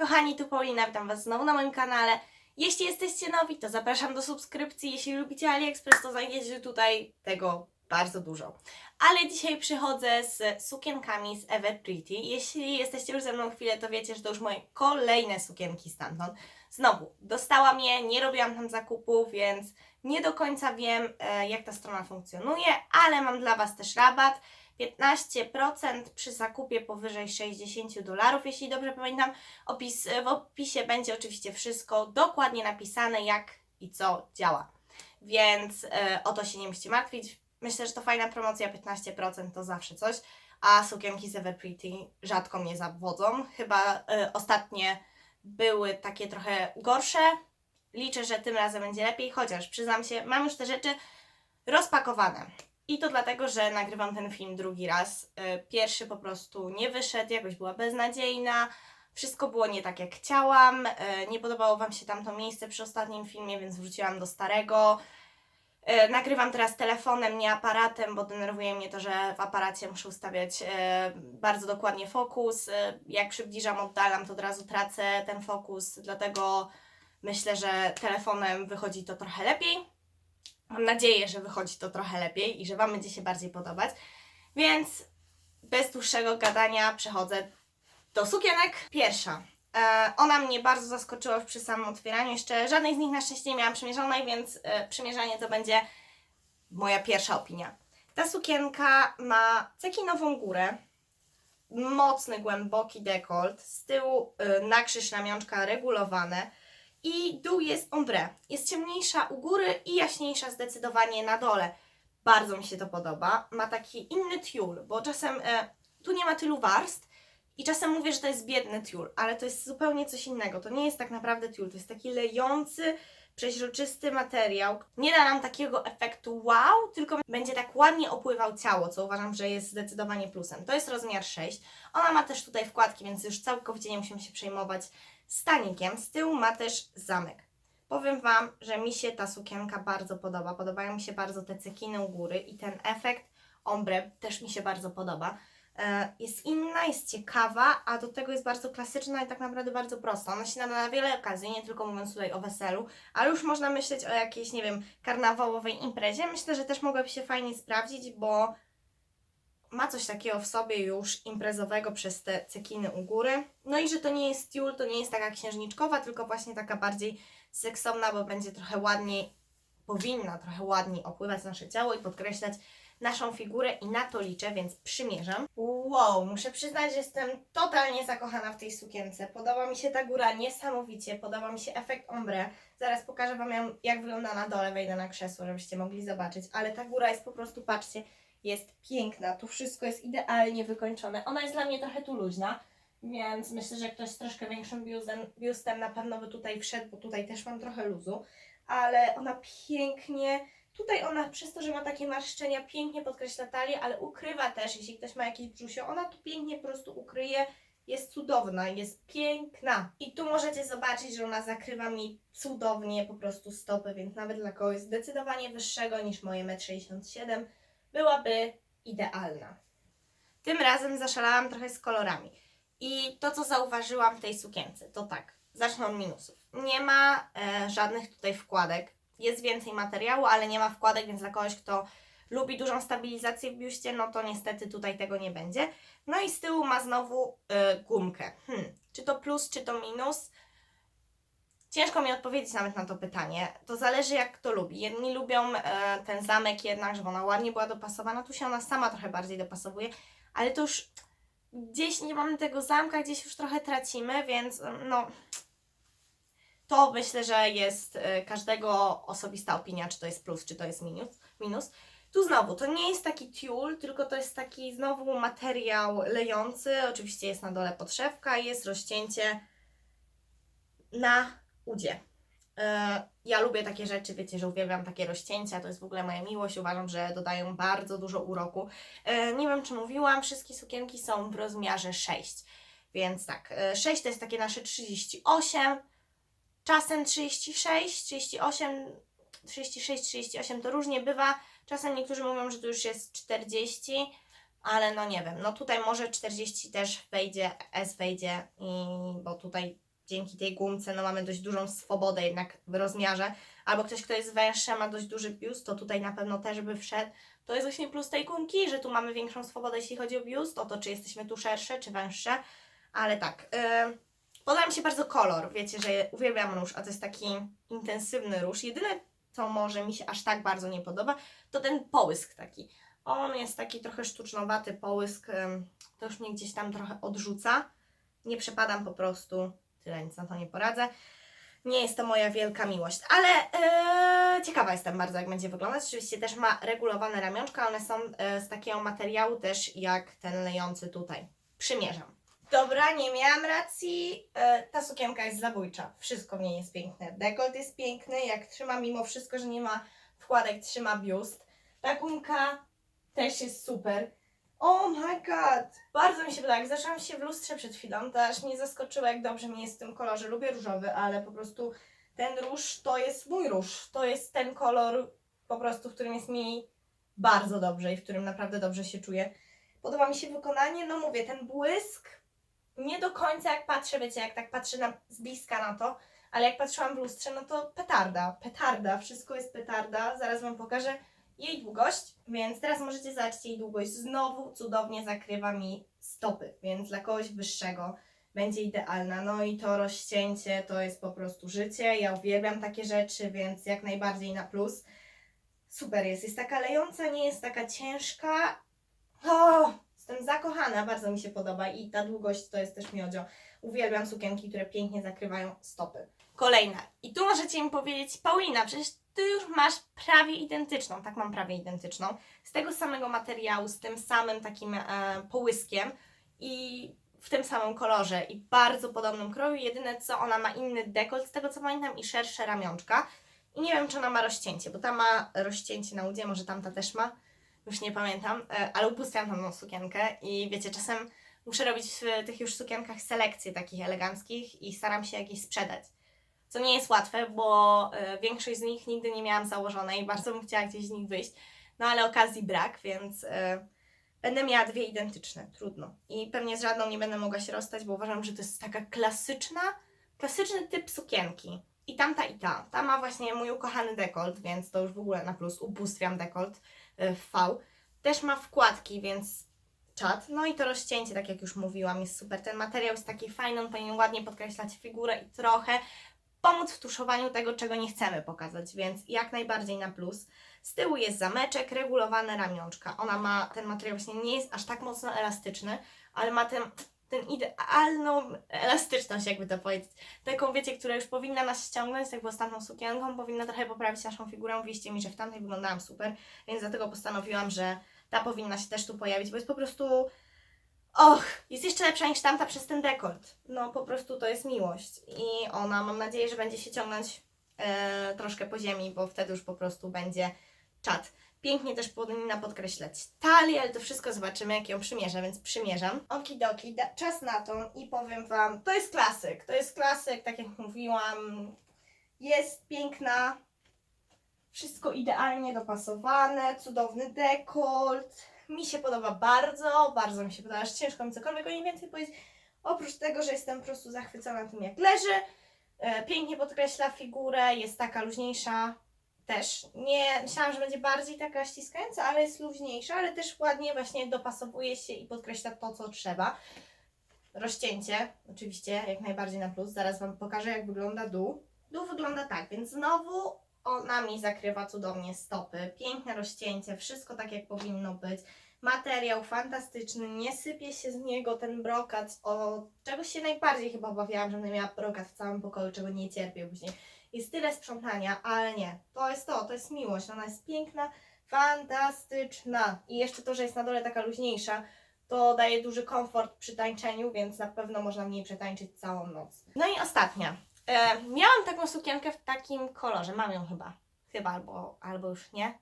kochani, tu Paulina, witam Was znowu na moim kanale. Jeśli jesteście nowi, to zapraszam do subskrypcji. Jeśli lubicie AliExpress, to znajdziecie tutaj tego bardzo dużo. Ale dzisiaj przychodzę z sukienkami z Ever Pretty. Jeśli jesteście już ze mną chwilę, to wiecie, że to już moje kolejne sukienki stamtąd. Znowu, dostałam je, nie robiłam tam zakupów, więc nie do końca wiem, e, jak ta strona funkcjonuje, ale mam dla Was też rabat. 15% przy zakupie powyżej 60 dolarów, jeśli dobrze pamiętam. Opis, w opisie będzie oczywiście wszystko dokładnie napisane, jak i co działa. Więc e, o to się nie musicie martwić. Myślę, że to fajna promocja, 15% to zawsze coś. A sukienki z Ever Pretty rzadko mnie zawodzą. Chyba e, ostatnie były takie trochę gorsze. Liczę, że tym razem będzie lepiej, chociaż przyznam się, mam już te rzeczy rozpakowane. I to dlatego, że nagrywam ten film drugi raz. E, Pierwszy po prostu nie wyszedł, jakoś była beznadziejna, wszystko było nie tak jak chciałam. e, Nie podobało Wam się tamto miejsce przy ostatnim filmie, więc wróciłam do starego. E, Nagrywam teraz telefonem, nie aparatem, bo denerwuje mnie to, że w aparacie muszę ustawiać bardzo dokładnie fokus. Jak przybliżam, oddalam, to od razu tracę ten fokus, dlatego myślę, że telefonem wychodzi to trochę lepiej. Mam nadzieję, że wychodzi to trochę lepiej i że Wam będzie się bardziej podobać. Więc bez dłuższego gadania przechodzę do sukienek. Pierwsza. E, ona mnie bardzo zaskoczyła przy samym otwieraniu. Jeszcze żadnej z nich na szczęście nie miałam przymierzonej, więc e, przymierzanie to będzie moja pierwsza opinia. Ta sukienka ma cekinową górę, mocny, głęboki dekolt, z tyłu y, na regulowane i dół jest ombre. Jest ciemniejsza u góry i jaśniejsza zdecydowanie na dole. Bardzo mi się to podoba. Ma taki inny tiul, bo czasem e, tu nie ma tylu warstw i czasem mówię, że to jest biedny tiul, ale to jest zupełnie coś innego. To nie jest tak naprawdę tiul, to jest taki lejący, przeźroczysty materiał. Nie da nam takiego efektu wow, tylko będzie tak ładnie opływał ciało, co uważam, że jest zdecydowanie plusem. To jest rozmiar 6. Ona ma też tutaj wkładki, więc już całkowicie nie musimy się przejmować stanikiem. Z tyłu ma też zamek. Powiem Wam, że mi się ta sukienka bardzo podoba. Podobają mi się bardzo te cekiny u góry i ten efekt ombre też mi się bardzo podoba. E, Jest inna, jest ciekawa, a do tego jest bardzo klasyczna i tak naprawdę bardzo prosta. Ona się nada na wiele okazji, nie tylko mówiąc tutaj o weselu, ale już można myśleć o jakiejś, nie wiem, karnawałowej imprezie. Myślę, że też mogłaby się fajnie sprawdzić, bo ma coś takiego w sobie już imprezowego przez te cekiny u góry. No i że to nie jest tiul, to nie jest taka księżniczkowa, tylko właśnie taka bardziej seksowna, bo będzie trochę ładniej, powinna trochę ładniej opływać nasze ciało i podkreślać naszą figurę i na to liczę, więc przymierzam. Wow, muszę przyznać, że jestem totalnie zakochana w tej sukience. Podoba mi się ta góra niesamowicie, podoba mi się efekt ombre. Zaraz pokażę Wam jak wygląda na dole, wejdę na krzesło, żebyście mogli zobaczyć, ale ta góra jest po prostu, patrzcie, jest piękna. Tu wszystko jest idealnie wykończone. Ona jest dla mnie trochę tu luźna, więc myślę, że ktoś z troszkę większym biustem, biustem na pewno by tutaj wszedł, bo tutaj też mam trochę luzu, ale ona pięknie, tutaj ona przez to, że ma takie marszczenia, pięknie podkreśla talię, ale ukrywa też, jeśli ktoś ma jakieś brzusio, ona tu pięknie po prostu ukryje, jest cudowna, jest piękna. I tu możecie zobaczyć, że ona zakrywa mi cudownie po prostu stopy, więc nawet dla kogoś zdecydowanie wyższego niż moje 1,67 m byłaby idealna. Tym razem zaszalałam trochę z kolorami. I to, co zauważyłam w tej sukience, to tak, zacznę od minusów. Nie ma e, żadnych tutaj wkładek. Jest więcej materiału, ale nie ma wkładek, więc dla kogoś, kto lubi dużą stabilizację w biuście, no to niestety tutaj tego nie będzie. No i z tyłu ma znowu e, gumkę. Hmm, czy to plus, czy to minus? Ciężko mi odpowiedzieć nawet na to pytanie. To zależy jak kto lubi. Jedni lubią e, ten zamek jednak, żeby ona ładnie była dopasowana. Tu się ona sama trochę bardziej dopasowuje, ale to już gdzieś nie mamy tego zamka, gdzieś już trochę tracimy, więc no to myślę, że jest e, każdego osobista opinia, czy to jest plus, czy to jest minus. minus. Tu znowu, to nie jest taki tiul, tylko to jest taki znowu materiał lejący. Oczywiście jest na dole podszewka jest rozcięcie na udzie. E, Ja lubię takie rzeczy, wiecie, że uwielbiam takie rozcięcia, to jest w ogóle moja miłość, uważam, że dodają bardzo dużo uroku. E, Nie wiem, czy mówiłam, wszystkie sukienki są w rozmiarze 6, więc tak, e, 6 to jest takie nasze 38, czasem 36, 38, 36, 38 to różnie bywa, czasem niektórzy mówią, że to już jest 40, ale no nie wiem, no tutaj może 40 też wejdzie, S wejdzie, i, bo tutaj dzięki tej gumce no mamy dość dużą swobodę jednak w rozmiarze. Albo ktoś, kto jest węższy, ma dość duży biust, to tutaj na pewno też by wszedł. To jest właśnie plus tej gumki, że tu mamy większą swobodę, jeśli chodzi o biust, o to, czy jesteśmy tu szersze, czy węższe. Ale tak, yy, podoba mi się bardzo kolor. Wiecie, że uwielbiam róż, a to jest taki intensywny róż. Jedyne, co może mi się aż tak bardzo nie podoba, to ten połysk taki. On jest taki trochę sztucznowaty połysk, to już mnie gdzieś tam trochę odrzuca. Nie przepadam po prostu, tyle nic na to nie poradzę. Nie jest to moja wielka miłość, ale yy, ciekawa jestem bardzo, jak będzie wyglądać. Oczywiście też ma regulowane ramionczka, one są yy, z takiego materiału też jak ten lejący tutaj. Przymierzam. Dobra, nie miałam racji. Yy, ta sukienka jest zabójcza. Wszystko w niej jest piękne. Dekolt jest piękny, jak trzyma, mimo wszystko, że nie ma wkładek, trzyma biust. Ta gumka też jest super. Oh my god! Bardzo mi się podoba. Jak zaczęłam się w lustrze przed chwilą, to aż mnie zaskoczyło, jak dobrze mi jest w tym kolorze. Lubię różowy, ale po prostu ten róż to jest mój róż. To jest ten kolor po prostu, w którym jest mi bardzo dobrze i w którym naprawdę dobrze się czuję. Podoba mi się wykonanie, no mówię, ten błysk nie do końca jak patrzę, wiecie, jak tak patrzę na, z bliska na to, ale jak patrzyłam w lustrze, no to petarda, petarda, wszystko jest petarda. Zaraz Wam pokażę jej długość, więc teraz możecie zobaczyć jej długość. Znowu cudownie zakrywa mi stopy, więc dla kogoś wyższego będzie idealna. No i to rozcięcie to jest po prostu życie. Ja uwielbiam takie rzeczy, więc jak najbardziej na plus. Super jest. Jest taka lejąca, nie jest taka ciężka. Zakochana, bardzo mi się podoba i ta długość to jest też miodzio. Uwielbiam sukienki, które pięknie zakrywają stopy. Kolejna. I tu możecie mi powiedzieć, Paulina, przecież ty już masz prawie identyczną, tak mam prawie identyczną, z tego samego materiału, z tym samym takim e, połyskiem i w tym samym kolorze i bardzo podobnym kroju. Jedyne co, ona ma inny dekolt, z tego co pamiętam, i szersze ramionczka. I nie wiem, czy ona ma rozcięcie, bo ta ma rozcięcie na udzie, może tamta też ma, już nie pamiętam, e, ale ubóstwiam tam sukienkę i wiecie, czasem muszę robić w tych już sukienkach selekcje takich eleganckich i staram się jakieś sprzedać. Co nie jest łatwe, bo e, większość z nich nigdy nie miałam założonej, bardzo bym chciała gdzieś z nich wyjść, no ale okazji brak, więc e, będę miała dwie identyczne, trudno. I pewnie z żadną nie będę mogła się rozstać, bo uważam, że to jest taka klasyczna, klasyczny typ sukienki. I tamta i ta. Ta ma właśnie mój ukochany dekolt, więc to już w ogóle na plus. Ubóstwiam dekolt V. Też ma wkładki, więc czat. No i to rozcięcie, tak jak już mówiłam, jest super. Ten materiał jest taki fajny, on powinien ładnie podkreślać figurę i trochę pomóc w tuszowaniu tego, czego nie chcemy pokazać, więc jak najbardziej na plus. Z tyłu jest zameczek, regulowane ramionczka. Ona ma, ten materiał właśnie nie jest aż tak mocno elastyczny, ale ma ten, ten idealną elastyczność, jakby to powiedzieć. Taką, wiecie, która już powinna nas ściągnąć, jakby ostatnią sukienką, powinna trochę poprawić naszą figurę. Mówiliście mi, że w tamtej wyglądałam super, więc dlatego postanowiłam, że ta powinna się też tu pojawić, bo jest po prostu Och, jest jeszcze lepsza niż tamta przez ten dekolt. No po prostu to jest miłość. I ona, mam nadzieję, że będzie się ciągnąć e, troszkę po ziemi, bo wtedy już po prostu będzie czat. Pięknie też powinna podkreślać talię, ale to wszystko zobaczymy, jak ją przymierzę, więc przymierzam. Okidoki, da- czas na tą i powiem Wam, to jest klasyk, to jest klasyk, tak jak mówiłam, jest piękna, wszystko idealnie dopasowane, cudowny dekolt, mi się podoba bardzo, bardzo mi się podoba, aż ciężko mi cokolwiek o niej więcej powiedzieć. Oprócz tego, że jestem po prostu zachwycona tym, jak leży, e, pięknie podkreśla figurę, jest taka luźniejsza też. Nie, myślałam, że będzie bardziej taka ściskająca, ale jest luźniejsza, ale też ładnie właśnie dopasowuje się i podkreśla to, co trzeba. Rozcięcie, oczywiście, jak najbardziej na plus. Zaraz Wam pokażę, jak wygląda dół. Dół wygląda tak, więc znowu ona mi zakrywa cudownie stopy. Piękne rozcięcie, wszystko tak jak powinno być. Materiał fantastyczny, nie sypie się z niego ten brokat, o czego się najbardziej chyba obawiałam, że będę miała brokat w całym pokoju, czego nie cierpię później. Jest tyle sprzątania, ale nie. To jest to, to jest miłość. Ona jest piękna, fantastyczna. I jeszcze to, że jest na dole taka luźniejsza, to daje duży komfort przy tańczeniu, więc na pewno można w niej przetańczyć całą noc. No i ostatnia. E, miałam taką sukienkę w takim kolorze, mam ją chyba. Chyba, albo, albo już nie.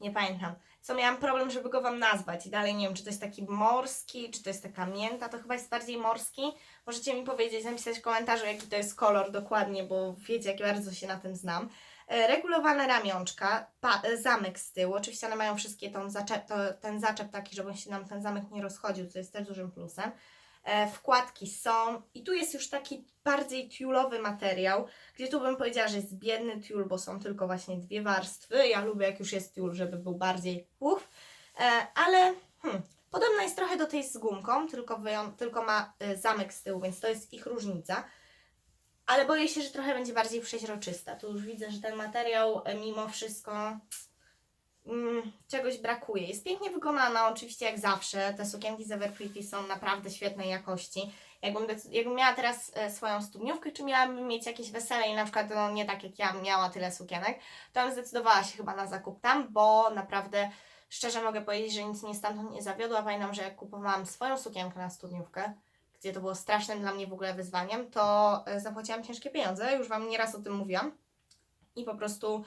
Nie pamiętam. Co miałam problem, żeby go Wam nazwać i dalej nie wiem, czy to jest taki morski, czy to jest taka mięta, to chyba jest bardziej morski. Możecie mi powiedzieć, napisać w komentarzu, jaki to jest kolor dokładnie, bo wiecie, jak bardzo się na tym znam. E, Regulowane ramionczka, e, zamek z tyłu. Oczywiście one mają wszystkie tą zaczep, to, ten zaczep taki, żeby się nam ten zamek nie rozchodził, co jest też dużym plusem. E, wkładki są i tu jest już taki bardziej tiulowy materiał, gdzie tu bym powiedziała, że jest biedny tiul, bo są tylko właśnie dwie warstwy. Ja lubię jak już jest tiul, żeby był bardziej uch, e, ale hmm, podobna jest trochę do tej z gumką, tylko, tylko ma e, zamek z tyłu, więc to jest ich różnica. Ale boję się, że trochę będzie bardziej przeźroczysta. Tu już widzę, że ten materiał mimo wszystko mm, czegoś brakuje. Jest pięknie wykonana, oczywiście jak zawsze. Te sukienki z Everpretty są naprawdę świetnej jakości. Jakbym, jakbym miała teraz e, swoją studniówkę, czy miałabym mieć jakieś wesele i na przykład no, nie tak jak ja miała tyle sukienek, to bym zdecydowała się chyba na zakup tam, bo naprawdę szczerze mogę powiedzieć, że nic mnie stamtąd nie zawiodło. A Pamiętam, że jak kupowałam swoją sukienkę na studniówkę, gdzie to było strasznym dla mnie w ogóle wyzwaniem, to e, zapłaciłam ciężkie pieniądze, już Wam nieraz o tym mówiłam. I po prostu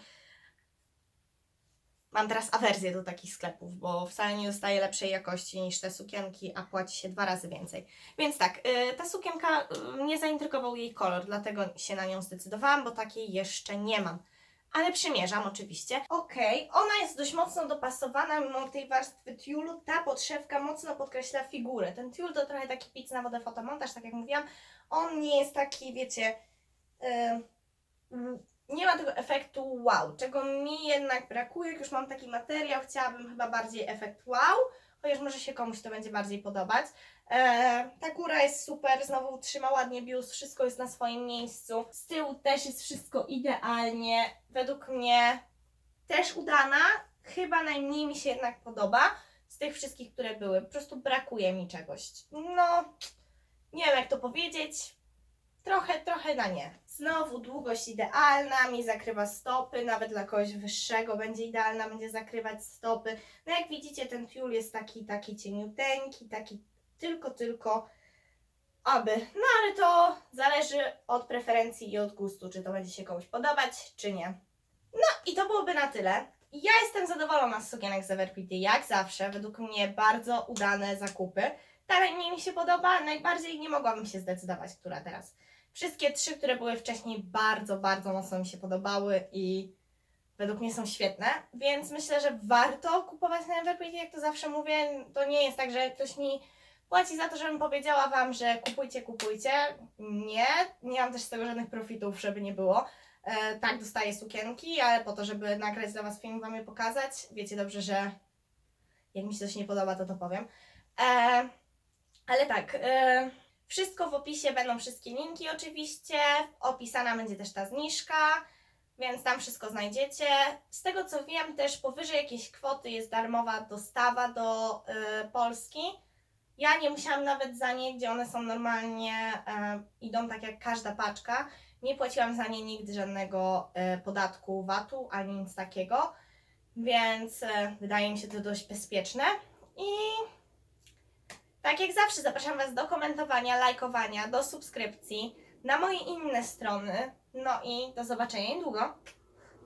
mam teraz awersję do takich sklepów, bo wcale nie dostaję lepszej jakości niż te sukienki, a płaci się dwa razy więcej. Więc tak, y, ta sukienka y, mnie zaintrygował jej kolor, dlatego się na nią zdecydowałam, bo takiej jeszcze nie mam. Ale przymierzam oczywiście. Okej, ona jest dość mocno dopasowana mimo tej warstwy tiulu. Ta podszewka mocno podkreśla figurę. Ten tiul to trochę taki pic na wodę fotomontaż, tak jak mówiłam. On nie jest taki, wiecie, y, mm, nie ma tego efektu wow, czego mi jednak brakuje, jak już mam taki materiał, chciałabym chyba bardziej efekt wow, chociaż może się komuś to będzie bardziej podobać. E, ta góra jest super, znowu trzyma ładnie biust, wszystko jest na swoim miejscu. Z tyłu też jest wszystko idealnie, według mnie też udana, chyba najmniej mi się jednak podoba z tych wszystkich, które były. Po prostu brakuje mi czegoś. No, nie wiem jak to powiedzieć, Trochę, trochę na nie. Znowu długość idealna, mi zakrywa stopy, nawet dla kogoś wyższego będzie idealna, będzie zakrywać stopy. No jak widzicie, ten tiul jest taki, taki cieniuteńki, taki tylko, tylko aby. No ale to zależy od preferencji i od gustu, czy to będzie się komuś podobać, czy nie. No i to byłoby na tyle. Ja jestem zadowolona z sukienek z Everpretty, jak zawsze. Według mnie bardzo udane zakupy. Ta najmniej mi się podoba, najbardziej nie mogłabym się zdecydować, która teraz. Wszystkie trzy, które były wcześniej, bardzo, bardzo mocno mi się podobały i według mnie są świetne, więc myślę, że warto kupować na Everpretty, jak to zawsze mówię. To nie jest tak, że ktoś mi płaci za to, żebym powiedziała Wam, że kupujcie, kupujcie. Nie, nie mam też z tego żadnych profitów, żeby nie było. E, tak, dostaję sukienki, ale po to, żeby nagrać dla Was film Wam je pokazać. Wiecie dobrze, że jak mi się coś nie podoba, to to powiem. E, ale tak, e, wszystko w opisie będą wszystkie linki oczywiście. Opisana będzie też ta zniżka, więc tam wszystko znajdziecie. Z tego co wiem, też powyżej jakiejś kwoty jest darmowa dostawa do e, Polski. Ja nie musiałam nawet za nie, gdzie one są normalnie, e, idą tak jak każda paczka. Nie płaciłam za nie nigdy żadnego e, podatku VAT-u ani nic takiego, więc e, wydaje mi się to dość bezpieczne. I tak jak zawsze zapraszam Was do komentowania, lajkowania, do subskrypcji na moje inne strony. No i do zobaczenia niedługo.